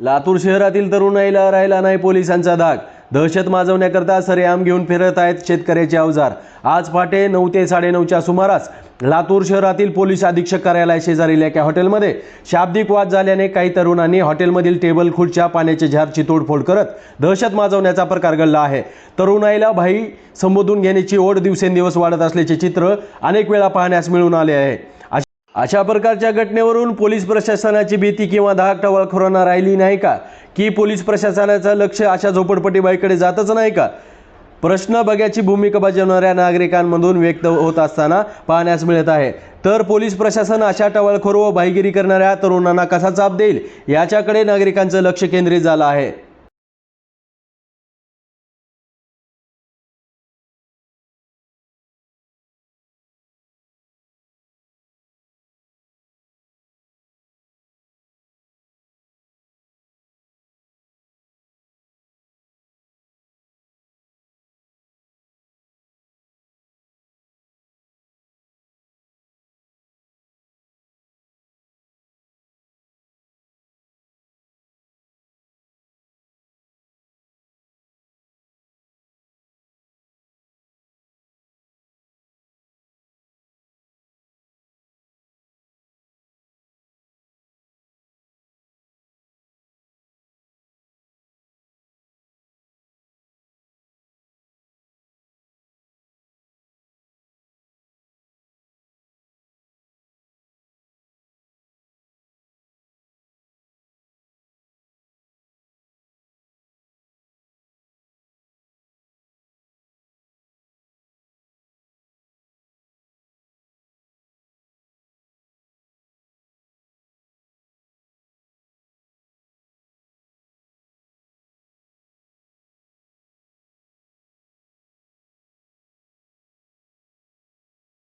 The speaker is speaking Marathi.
लातूर शहरातील तरुणाईला राहिला नाही पोलिसांचा धाक. दहशत माजवण्याकरता सरेआम घेऊन फिरत आहेत शेतकऱ्याचे अवजार. आज पहाटे नऊ ते साडेनऊच्या सुमारास लातूर शहरातील पोलीस अधीक्षक कार्यालय शेजारील एका हॉटेलमध्ये शाब्दिक वाद झाल्याने काही तरुणांनी हॉटेलमधील टेबल खुर्च्या पाण्याचे झारची तोडफोड करत दहशत माजवण्याचा प्रकार घडला आहे. तरुणाईला भाई संबोधून घेण्याची ओढ दिवसेंदिवस वाढत असल्याचे चित्र अनेक वेळा पाहण्यास मिळून आले आहे. अशा प्रकारच्या घटनेवरून पोलीस प्रशासनाची भीती किंवा धाक टवळखोरांना राहिली नाही का? की पोलीस प्रशासनाचं लक्ष अशा झोपडपट्टी बाईकडे जातच नाही का? प्रश्न बघ्याची भूमिका बजावणाऱ्या नागरिकांमधून व्यक्त होत असताना पाहण्यास मिळत आहे. तर पोलीस प्रशासन अशा टवळखोर व भाईगिरी करणाऱ्या तरुणांना कसा चाप देईल? याच्याकडे नागरिकांचं लक्ष केंद्रित झालं आहे.